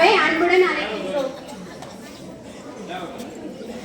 விழாவை அன்புடன் அழைக்கின்றோம்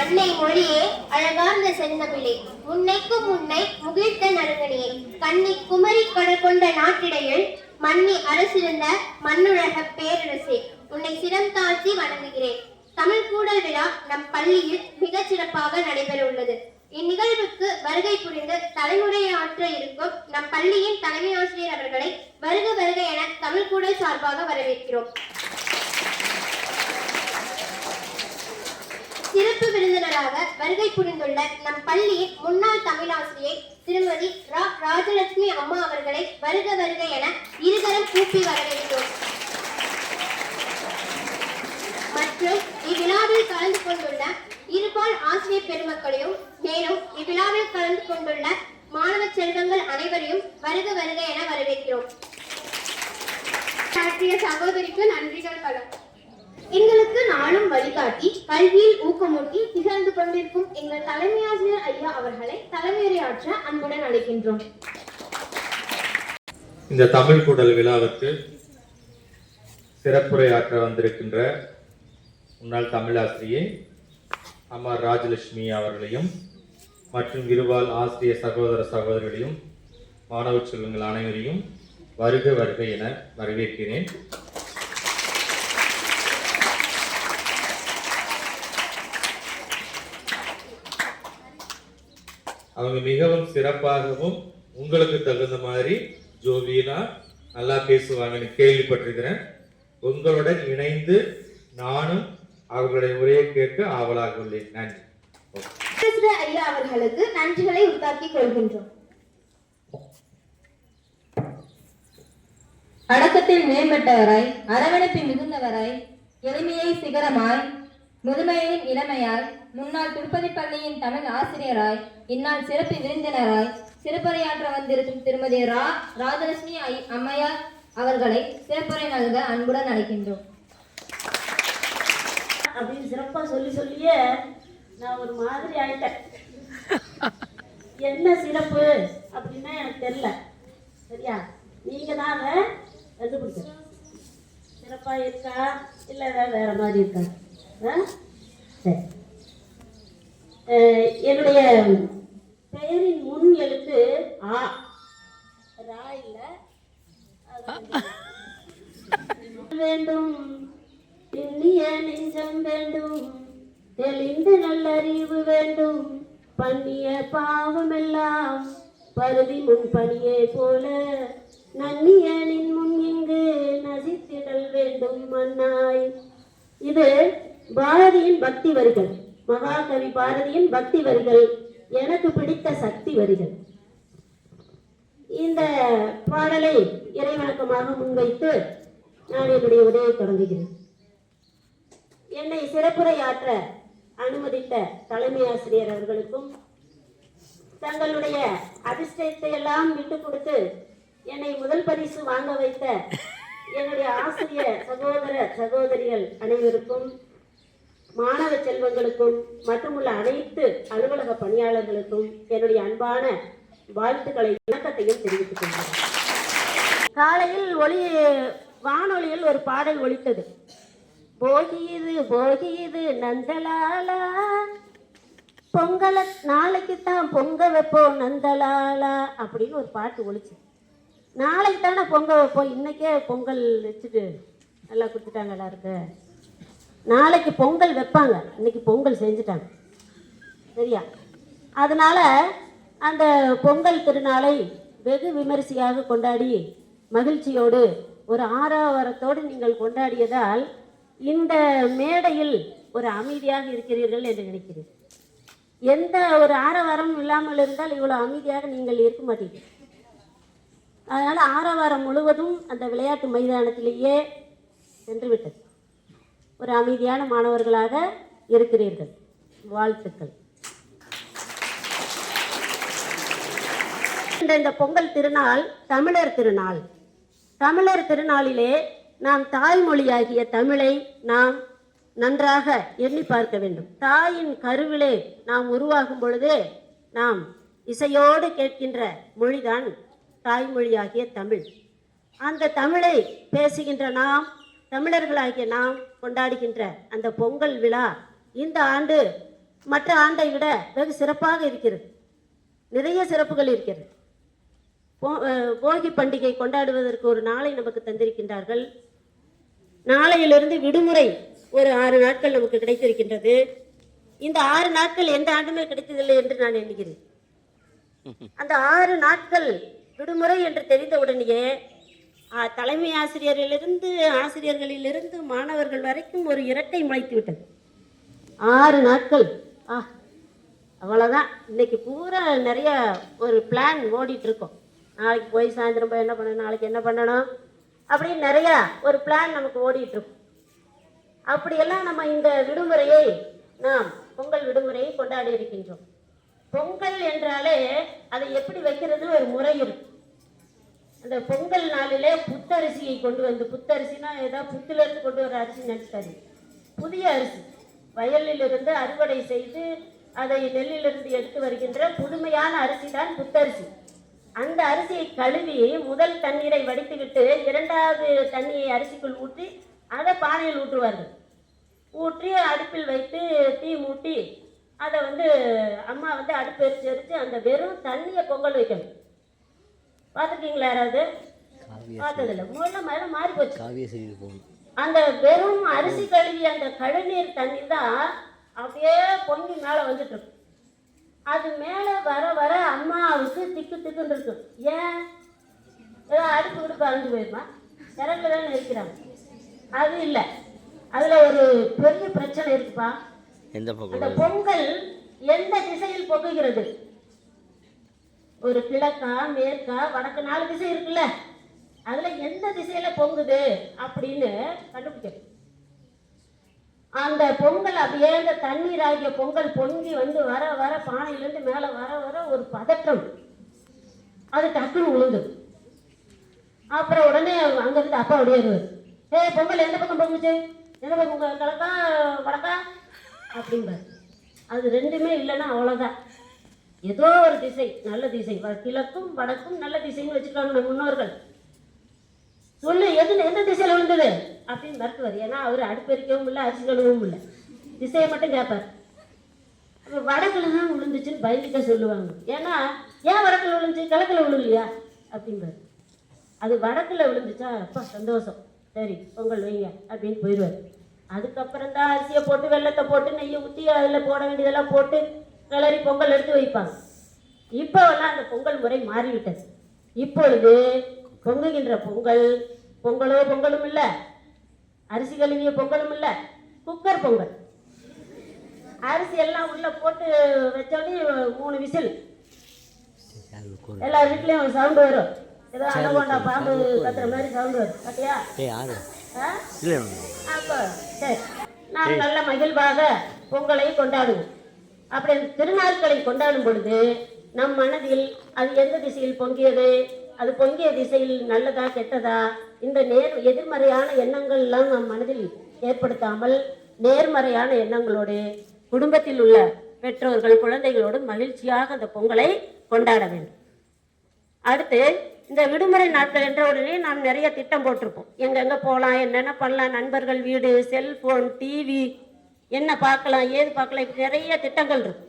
அன்னை மொழியே அழகார்ந்த செந்தமிழே முன்னைக்கும் முன்னை முகிழ்த்த நறுங்கனியே கண்ணி குமரி கடல் கொண்ட நாட்டிடையில் மன்னி அரசிருந்த மண்ணுலக பேரரசே உன்னை சிரம் தாழ்த்தி வணங்குகிறேன். தமிழ் கூடல் விழா நம் பள்ளியில் மிகச் சிறப்பாக நடைபெற உள்ளது இந்நிகழ்வுக்கு வருகை புரிந்து தலைமுறையாற்ற இருக்கும் நம் பள்ளியின் தலைமை ஆசிரியர் அவர்களை வருக வருக என தமிழ் கூடல் சார்பாக வரவேற்கிறோம். சிறப்பு விருந்தினராக வருகை புரிந்துள்ள நம் பள்ளியின் முன்னாள் தமிழாசிரியை திருமதி ரா ராஜலட்சுமி அம்மா அவர்களை வருக வருக என இருதரம் கூப்பி வரவேற்கிறோம் மற்றும் இவ்விழாவில் கலந்து கொண்டுள்ள இருபால் ஆசிரியர் பெருமக்களையும் மேலும் இவ்விழாவில் கலந்து கொண்டுள்ள மாணவ செல்வங்கள் அனைவரையும் வருக வருக என வரவேற்கிறோம். சகோதரிக்கு நன்றிகள் பலம் எங்களுக்கு நாளும் வழிகாட்டி கல்வியில் ஊக்கமூட்டி திகழ்ந்து கொண்டிருக்கும் எங்கள் தலைமை ஆசிரியர் ஐயா அவர்களை தலைமையுரையாற்ற அன்புடன் அழைக்கின்றோம். இந்த தமிழ் கூடல் விழாவுக்கு சிறப்புரையாற்ற வந்திருக்கின்ற முன்னாள் தமிழாசிரியை அமர் ராஜலட்சுமி அவர்களையும் மற்றும் இருவால் ஆசிரிய சகோதர சகோதரிகளையும் மாணவ செல்வங்கள் அனைவரையும் வருக வருக என வரவேற்கிறேன். அவங்க மிகவும் சிறப்பாகவும் உங்களுக்கு தகுந்த மாதிரி ஜோவியலா நல்லா பேசுவாங்கன்னு கேள்விப்பட்டிருக்கிறேன். உங்களுடன் இணைந்து நானும் அவர்களுடைய உரையை கேட்க ஆவலாக உள்ளேன். நன்றி. ஐயா அவர்களுக்கு நன்றிகளை உண்டாக்கிக் கொள்கின்றோம். அடக்கத்தில் மேம்பட்டவராய் அரவணைப்பு மிகுந்தவராய் எளிமையை சிகரமாய் முதுமையின் இளமையாய் முன்னாள் திருப்பதி பள்ளியின் தமிழ் ஆசிரியராய் இந்நாள் சிறப்பு விருந்தினராய் சிறப்புரையாற்ற வந்திருக்கும் திருமதி ரா ராஜலட்சுமி ஐ- அம்மையார் அவர்களை சிறப்புரை நல்க அன்புடன் அழைக்கின்றோம். அப்படின்னு சிறப்பாக சொல்லி சொல்லியே நான் ஒரு மாதிரி ஆயிட்டேன். என்ன சிறப்பு அப்படின்னா எனக்கு தெரியல. சரியா? நீங்க தான் அதை கண்டுபிடிக்கணும். சிறப்பாக இருக்கா? இல்லை வேற மாதிரி இருக்கா? என்னுடைய பெயரின் முன் எழுத்து ஆ. ரா இல்ல வேண்டும். இனிய நெஞ்சம் வேண்டும். தெளிந்த நல்லறிவு வேண்டும். பண்ணிய பாவமெல்லாம் பருதி முன் பணியே போல. நன்னியனின் முன் இங்கு நசித்திடல் வேண்டும் மன்னாய். இது பாரதியின் பக்தி வரிகள். மகாகவி பாரதியின் பக்தி வரிகள். எனக்கு பிடித்த சக்தி வரிகள். இந்த பாடலை இறைவணக்கமாக முன்வைத்து நான் என்னுடைய உரையை தொடங்குகிறேன். என்னை சிறப்புரையாற்ற அனுமதித்த தலைமை ஆசிரியர் அவர்களுக்கும் தங்களுடைய அதிர்ஷ்டத்தை எல்லாம் விட்டு கொடுத்து என்னை முதல் பரிசு வாங்க வைத்த என்னுடைய ஆசிரியர் சகோதர சகோதரிகள் அனைவருக்கும் மாணவ செல்வங்களுக்கும் மட்டுமுள்ள அனைத்து அலுவலக பணியாளர்களுக்கும் என்னுடைய அன்பான வாழ்த்துக்களை இணக்கத்தையும் தெரிவித்துக் கொள்கிறேன். காலையில் ஒளி வானொலியில் ஒரு பாடல் ஒலித்தது. போகியது போகியது நந்தலாலா. பொங்கலை நாளைக்கு தான் பொங்க வைப்போம் நந்தலாலா அப்படின்னு ஒரு பாட்டு ஒழிச்சு நாளைக்கு தானே பொங்க வைப்போம் இன்னைக்கே பொங்கல் வச்சுட்டு நல்லா கொடுத்துட்டாங்க எல்லாருக்கு நாளைக்கு பொங்கல் வைப்பாங்க. இன்னைக்கு பொங்கல் செஞ்சுட்டாங்க. சரியா? அதனால அந்த பொங்கல் திருநாளை வெகு விமரிசையாக கொண்டாடி மகிழ்ச்சியோடு ஒரு ஆரவாரத்தோடு நீங்கள் கொண்டாடியதால் இந்த மேடையில் ஒரு அமைதியாக இருக்கிறீர்கள் என்று நினைக்கிறேன். எந்த ஒரு ஆரவாரமும் இல்லாமல் இருந்தால் இவ்வளோ அமைதியாக நீங்கள் இருக்க மாட்டீங்க அதனால் ஆரவாரம் முழுவதும் அந்த விளையாட்டு மைதானத்திலேயே சென்று விட்டது ஒரு அமைதியான மாணவர்களாக இருக்கிறீர்கள். வாழ்த்துக்கள். இந்த இந்த பொங்கல் திருநாள் தமிழர் திருநாள். தமிழர் திருநாளிலே நாம் தாய்மொழியாகிய தமிழை நாம் நன்றாக எண்ணி பார்க்க வேண்டும். தாயின் கருவிலே நாம் உருவாகும் பொழுது நாம் இசையோடு கேட்கின்ற மொழிதான் தாய்மொழியாகிய தமிழ். அந்த தமிழை பேசுகின்ற நாம் தமிழர்களாகிய நாம் கொண்டாடுகின்ற அந்த பொங்கல் விழா இந்த ஆண்டு மற்ற ஆண்டை விட வெகு சிறப்பாக இருக்கிறது. நிறைய சிறப்புகள் இருக்கிறது. போ- போகி பண்டிகை கொண்டாடுவதற்கு ஒரு நாளை நமக்கு தந்திருக்கின்றார்கள். நாளையிலிருந்து விடுமுறை ஒரு ஆறு நாட்கள் நமக்கு கிடைத்திருக்கின்றது. இந்த ஆறு நாட்கள் எந்த ஆண்டுமே கிடைத்ததில்லை என்று நான் எண்ணுகிறேன். அந்த ஆறு நாட்கள் விடுமுறை என்று தெரிந்த உடனேயே தலைமை ஆசிரியரிலிருந்து ஆசிரியர்களிலிருந்து மாணவர்கள் வரைக்கும் ஒரு இரட்டை முளைத்து விட்டது. ஆறு நாட்கள். ஆ அவ்வளோதான் இன்னைக்கு பூரா நிறைய ஒரு பிளான் ஓடிட்டு இருக்கோம் நாளைக்கு போய் சாயந்தரம் போய் என்ன பண்ணணும் நாளைக்கு என்ன பண்ணணும் அப்படின்னு நிறையா ஒரு பிளான் நமக்கு ஓடிட்டு இருக்கும் அப்படியெல்லாம் நம்ம இந்த விடுமுறையை நாம் பொங்கல் விடுமுறையை கொண்டாடி இருக்கின்றோம். பொங்கல் என்றாலே அதை எப்படி வைக்கிறது ஒரு முறை இருக்கு. அந்த பொங்கல் நாளிலே புத்தரிசியை கொண்டு வந்து புத்தரிசினா ஏதோ புத்துல இருந்து கொண்டு வர அரிசி நினைச்சாரு புதிய அரிசி. வயலிலிருந்து அறுவடை செய்து அதை நெல்லிலிருந்து எடுத்து வருகின்ற புதுமையான அரிசி தான் புத்தரிசி. அந்த அரிசியை கழுவி முதல் தண்ணீரை வடித்துவிட்டு இரண்டாவது தண்ணியை அரிசிக்குள் ஊற்றி அதை பானையில் ஊற்றுவார்கள். ஊற்றி அடுப்பில் வைத்து தீ மூட்டி அதை வந்து அம்மா வந்து அடுப்பு எரிச்சு எரிச்சு அந்த வெறும் தண்ணியை பொங்கல் வைக்கணும். பார்த்துருக்கீங்களா யாராவது? பார்த்ததில்ல. முதல்ல மேலே மாறி போச்சு. அந்த வெறும் அரிசி கழுவி அந்த கழுநீர் தண்ணி தான் அப்படியே பொங்கி மேலே வந்துட்டு இருக்கும் அது மேலே வர வர அம்மாவுக்கு திக்கு திக்குன்னு இருக்கும் ஏன்? ஏதோ அடுப்பு விடுப்பு அழிஞ்சு போயிருமா? இறங்குல தானே இருக்கிறாங்க. அது இல்லை. அதில் ஒரு பெரிய பிரச்சனை இருக்குப்பா. அந்த பக்கம் பொங்கல் எந்த திசையில் பொங்குகிறது? ஒரு கிழக்கா மேற்கா வடக்கு நாலு திசை இருக்குல்ல? அதுல எந்த திசையில பொங்குது அப்படின்னு கண்டுபிடிக்கணும் அந்த பொங்கல் அப்படியே அந்த தண்ணீர் ஆகிய பொங்கல் பொங்கி வந்து வர வர பானையிலேருந்து மேலே வர வர ஒரு பதற்றம். அது டக்குன்னு விழுந்துடும் அப்புறம் உடனே அங்கேருந்து அப்பா ஓடியாருவார் ஏ பொங்கல் எந்த பக்கம் பொங்குச்சு? எந்த பக்கம் கிழக்கா வடக்கா? அப்படிம்பார். அது ரெண்டுமே இல்லைன்னா அவ்வளோதான் ஏதோ ஒரு திசை நல்ல திசை. வ- கிழக்கும் வடக்கும் நல்ல திசைன்னு வச்சுருக்காங்க நம்ம முன்னோர்கள். சொல்லு எது எந்த திசையில் விழுந்தது? அப்படின்னு மறுத்துவார் ஏன்னா அவர் அடுப்பெரிக்கவும் இல்லை அரிசி கழுவவும் இல்லை. திசையை மட்டும் கேட்பார் அப்போ வடக்கில் தான் விழுந்துச்சுன்னு பயந்துக்க சொல்லுவாங்க. ஏன்னா ஏன் வடக்கில் விழுந்துச்சு? கிழக்கில் விழுலையா அப்படிம்பார். அது வடக்கில் விழுந்துச்சா? அப்பா சந்தோஷம். சரி பொங்கல் வைங்க அப்படின்னு போயிடுவார். அதுக்கப்புறம் தான் அரிசியை போட்டு வெள்ளத்தை போட்டு நெய்யை ஊற்றி அதில் போட வேண்டியதெல்லாம் போட்டு கிளறி பொங்கல் எடுத்து வைப்பாங்க. இப்போவெல்லாம் அந்த பொங்கல் முறை மாறிவிட்டது. இப்பொழுது பொங்குகின்ற பொங்கல் பொங்கலோ பொங்கலும் இல்லை. அரிசி கழுவிய பொங்கலும் இல்லை. குக்கர் பொங்கல். அரிசி எல்லாம் உள்ள போட்டு வச்சோடனே மூணு விசில். எல்லா வீட்லயும் சவுண்டு வரும். ஏதோ அனகொண்டா பாம்பு கத்துற மாதிரி சவுண்டு வரும்? இல்லை. அப்போ சரி. நாம் நல்ல மகிழ்வாக பொங்கலை கொண்டாடுவோம். அப்படி அந்த திருநாட்களை கொண்டாடும் பொழுது நம் மனதில் அது எந்த திசையில் பொங்கியது? அது பொங்கிய திசையில் நல்லதா கெட்டதா? இந்த நேர் எதிர்மறையான எண்ணங்கள் எல்லாம் நம் மனதில் ஏற்படுத்தாமல் நேர்மறையான எண்ணங்களோடு குடும்பத்தில் உள்ள பெற்றோர்கள் குழந்தைகளோடு மகிழ்ச்சியாக அந்த பொங்கலை கொண்டாட வேண்டும். அடுத்து இந்த விடுமுறை நாட்கள் என்ற உடனே நாம் நிறைய திட்டம் போட்டிருப்போம். எங்கெங்க போகலாம் என்னென்ன பண்ணலாம் நண்பர்கள் வீடு செல்போன் டிவி என்ன பார்க்கலாம் ஏது பார்க்கலாம் இப்படி நிறைய திட்டங்கள் இருக்கு.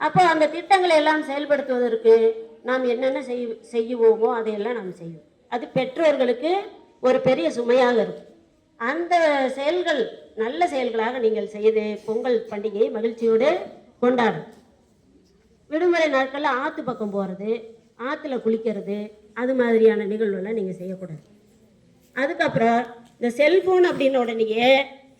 அப்போ அந்த திட்டங்களை எல்லாம் செயல்படுத்துவதற்கு நாம் என்னென்ன செய் செய்யுவோமோ அதையெல்லாம் நாம் செய்வோம். அது பெற்றோர்களுக்கு ஒரு பெரிய சுமையாக இருக்கும். அந்த செயல்கள் நல்ல செயல்களாக நீங்கள் செய்து பொங்கல் பண்டிகையை மகிழ்ச்சியோடு கொண்டாடும் விடுமுறை நாட்களில் ஆற்று பக்கம் போகிறது ஆற்றுல குளிக்கிறது அது மாதிரியான நிகழ்வுலாம் நீங்கள் செய்யக்கூடாது. அதுக்கப்புறம் இந்த செல்ஃபோன் அப்படின்ன உடனேயே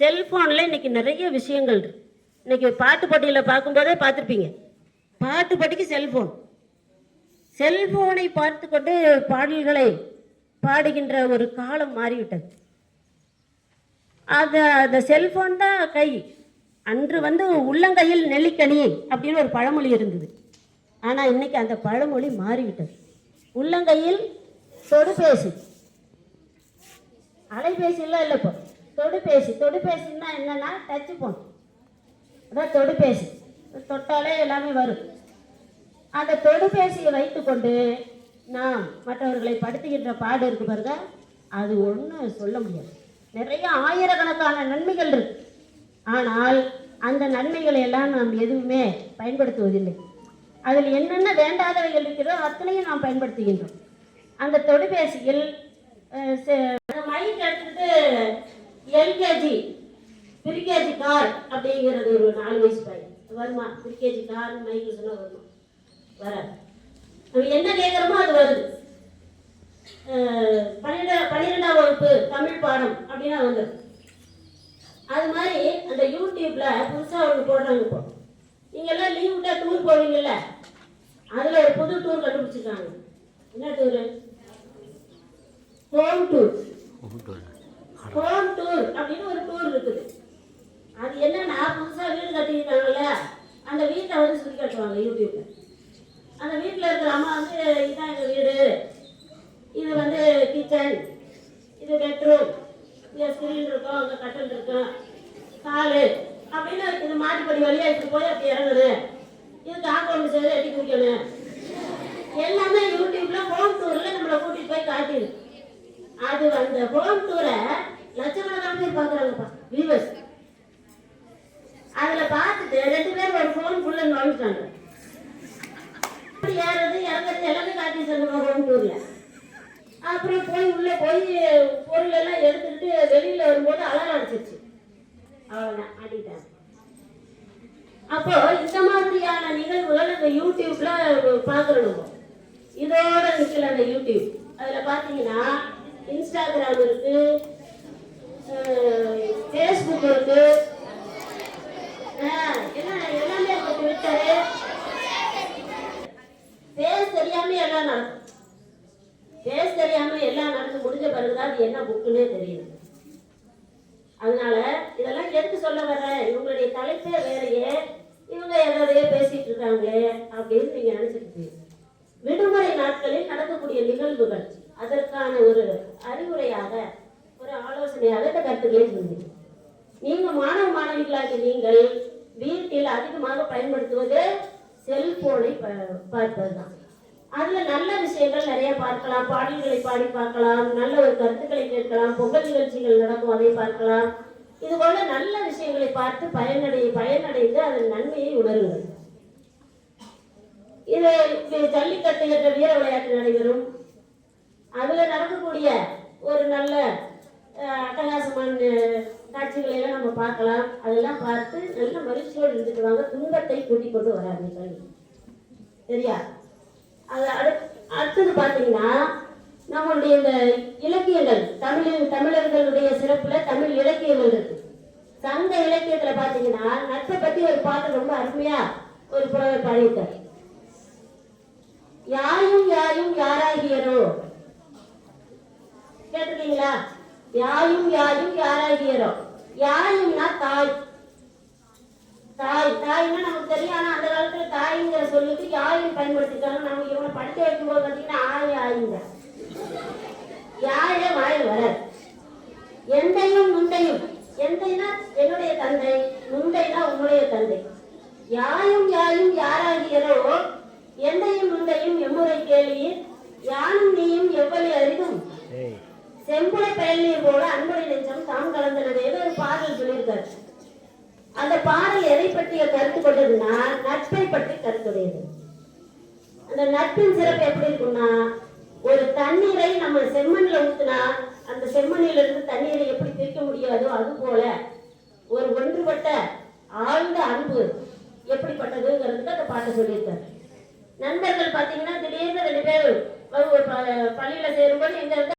செல்ஃபோனில் இன்னைக்கு நிறைய விஷயங்கள் இருக்குது இன்னைக்கு பாட்டு போட்டியில் பார்க்கும்போதே பார்த்துருப்பீங்க. பாட்டு போட்டிக்கு செல்ஃபோன். செல்ஃபோனை பார்த்து கொண்டு பாடல்களை பாடுகின்ற ஒரு காலம் மாறிவிட்டது. அது அந்த செல்ஃபோன் தான் கை. அன்று வந்து உள்ளங்கையில் நெல்லிக்கனி அப்படின்னு ஒரு பழமொழி இருந்தது. ஆனால் இன்னைக்கு அந்த பழமொழி மாறிவிட்டது. உள்ளங்கையில் தொடுபேசி. அலைபேசியெல்லாம் இல்லை இப்போ. தொடுபேசி தொடுபேசின்னா என்னன்னா டச்சு போன் அதான் தொடுபேசி. தொட்டாலே எல்லாமே வரும். அந்த தொடுபேசியை வைத்துக்கொண்டு நாம் மற்றவர்களை படுத்துகின்ற பாடு இருக்கு பாருங்க அது ஒன்றும் சொல்ல முடியாது. நிறைய ஆயிரக்கணக்கான நன்மைகள் இருக்கு. ஆனால் அந்த நன்மைகளை எல்லாம் நாம் எதுவுமே பயன்படுத்துவதில்லை. அதில் என்னென்ன வேண்டாதவைகள் இருக்கிறதோ அத்தனையும் நாம் பயன்படுத்துகின்றோம். அந்த தொடுபேசியில் எல்கேஜி பிரிகேஜி கார் அப்படிங்கிறது ஒரு நாலு வயசு பையன். வருமா? பிரிகேஜி கார் மைக்கு சொன்னால் வருமா? வராது. நம்ம என்ன கேட்குறோமோ அது வருது. அஹ், பன்னிரெண்டா பன்னிரெண்டாம் வகுப்பு தமிழ் பாடம் அப்படின்னா வந்துடும் அது மாதிரி அந்த யூடியூப்பில் புதுசாக ஒன்று போடுறாங்க இப்போ. நீங்க எல்லாம் லீவ் விட்டால் டூர் போவீங்கல்ல? அதில் ஒரு புது டூர் கண்டுபிடிச்சிருக்காங்க. என்ன tour home tour home tour அப்படின்னு ஒரு டூர் இருக்குது. அது என்னன்னா புதுசாக வீடு கட்டியிருக்காங்கல்ல அந்த வீட்டை வந்து சுற்றி காட்டுவாங்க யூடியூப்ல. அந்த வீட்டில் இருக்கிற அம்மா வந்து இதான் எங்கள் வீடு. இது வந்து கிச்சன் இது பெட்ரூம் இங்கே ஸ்கிரீன் இருக்கும் அங்கே கட்டன் இருக்கும். ஹாலு அப்படின்னு இது மாட்டுப்படி வழியாக எடுத்து போய் அப்படி இறங்குது. இது காம்பவுண்ட் சேர் எட்டி குடிக்கணும் எல்லாமே யூடியூப்ல ஹோம் டூரில் நம்மளை கூட்டிகிட்டு போய் காட்டிடுது அது அந்த ஹோம் டூரை லட்சக்கணக்கான பேர் பார்க்குறாங்கப்பா. வியூவர்ஸ் அதில் பார்த்துட்டு ரெண்டு பேர் ஒரு ஃபோன் ஃபுல்லாக நுழைஞ்சிட்டாங்க அப்படி ஏறது இறங்குறது எல்லாமே காட்டி சொல்லுவாங்க ஹோம் டூரில் அப்புறம் போய் உள்ளே போய் பொருள் எல்லாம் எடுத்துக்கிட்டு வெளியில் வரும்போது அலாரம் அடிச்சிருச்சு. அவ்வளோதான் ஆடிட்டாங்க அப்போ இந்த மாதிரியான நிகழ்வுகள் அந்த யூடியூப்ல பார்க்கணும் இதோட நிக்கல அந்த யூடியூப். அதுல பாத்தீங்கன்னா இன்ஸ்டாகிராம் இருக்கு ஃபேஸ்புக் இருக்கு. என்ன எல்லாமே இருக்கு ட்விட்டரு பேர் தெரியாம எல்லாம் நடக்கும் பேர் தெரியாம எல்லாம் நடந்து முடிஞ்ச பிறகுதான் அது என்ன புக்குன்னே தெரியும் அதனால இதெல்லாம் எதுக்கு சொல்ல வர்றேன் இவங்களுடைய தலைப்பே வேறையே. இவங்க எதையோ பேசிட்டு இருக்காங்களே அப்படின்னு நீங்க நினைச்சிட்டு விடுமுறை நாட்களில் நடக்கக்கூடிய நிகழ்வுகள் அதற்கான ஒரு அறிவுரையாக ஒரு ஆலோசனையாக இந்த கருத்துக்களை சொன்னீங்க நீங்க மாணவ மாணவிகளாக நீங்கள் வீட்டில் அதிகமாக பயன்படுத்துவது செல்போனை ப- பார்ப்பதுதான். அதுல நல்ல விஷயங்கள் நிறைய பார்க்கலாம். பாடல்களை பாடி பார்க்கலாம். நல்ல ஒரு கருத்துக்களை கேட்கலாம். பொங்கல் நிகழ்ச்சிகள் நடக்கும் அதை பார்க்கலாம். இது போல நல்ல விஷயங்களை பார்த்து பயனடை பயனடைந்து அதன் நன்மையை உணருங்கள். இது ஜல்லிக்கட்டு என்ற வீர விளையாட்டு நடைபெறும். அதுல நடக்கக்கூடிய ஒரு நல்ல அட்டகாசமான காட்சிகளை எல்லாம் நம்ம பார்க்கலாம். அதெல்லாம் பார்த்து நல்ல மகிழ்ச்சியோடு இருந்துட்டு வாங்க. துன்பத்தை கூட்டிக் கொண்டு வராதீர்கள். சரியா? அது அடுத் அடுத்தது பார்த்தீங்கன்னா நம்மளுடைய இந்த இலக்கியங்கள் தமிழில் தமிழர்களுடைய சிறப்புல தமிழ் இலக்கியங்கள் இருக்கு. சங்க இலக்கியத்துல பாத்தீங்கன்னா நட்பை பத்தி ஒரு பாட்டு ரொம்ப அருமையா ஒரு புலவர் பாடிட்டார் யாரும் யாரும் யாராகியரோ கேட்டிருக்கீங்களா? யாயும் யாயும் யாராகியரோ? யாயும்னா தாய். தாய். தாய்னா நமக்கு தெரியும். ஆனால் அந்த காலத்தில் தாய்ங்கிற சொல்லுக்கு யாயும் பயன்படுத்திட்டாங்க நம்ம இவனை படிக்க வைக்கும்போது பார்த்தீங்கன்னா ஆய் ஆயுங்க. யாழே வாயில் வராது. எந்தையும் முந்தையும். எந்தைனா என்னுடைய தந்தை முந்தைனா உங்களுடைய தந்தை. யாயும் யாயும் யாராகியரோ எந்தையும் முந்தையும் எம்முறை கேள்வியில் யானும் நீயும் எவ்வளவு அரிதும்? செம்புல பயனீர் போல அன்புடைய நெஞ்சம் தாம் கலந்தனதேன்னு ஒரு பாடல் சொல்லியிருக்காரு. அந்த பாடல் எதை பற்றிய கருத்து கொண்டதுன்னா நட்பை பற்றி கருத்துடையது அந்த நட்பின் சிறப்பு எப்படி இருக்கும்னா ஒரு தண்ணீரை நம்ம செம்மண்ல ஊத்துனா அந்த செம்மண்ணில இருந்து தண்ணீரை எப்படி பிரிக்க முடியாதோ அது போல ஒரு ஒன்றுபட்ட ஆழ்ந்த அன்பு எப்படிப்பட்டதுங்கிறது அந்த பாட்டை சொல்லியிருக்காரு. நண்பர்கள் பார்த்தீங்கன்னா திடீர்னு ரெண்டு பேர் பள்ளியில சேரும்போது எங்க இருந்தா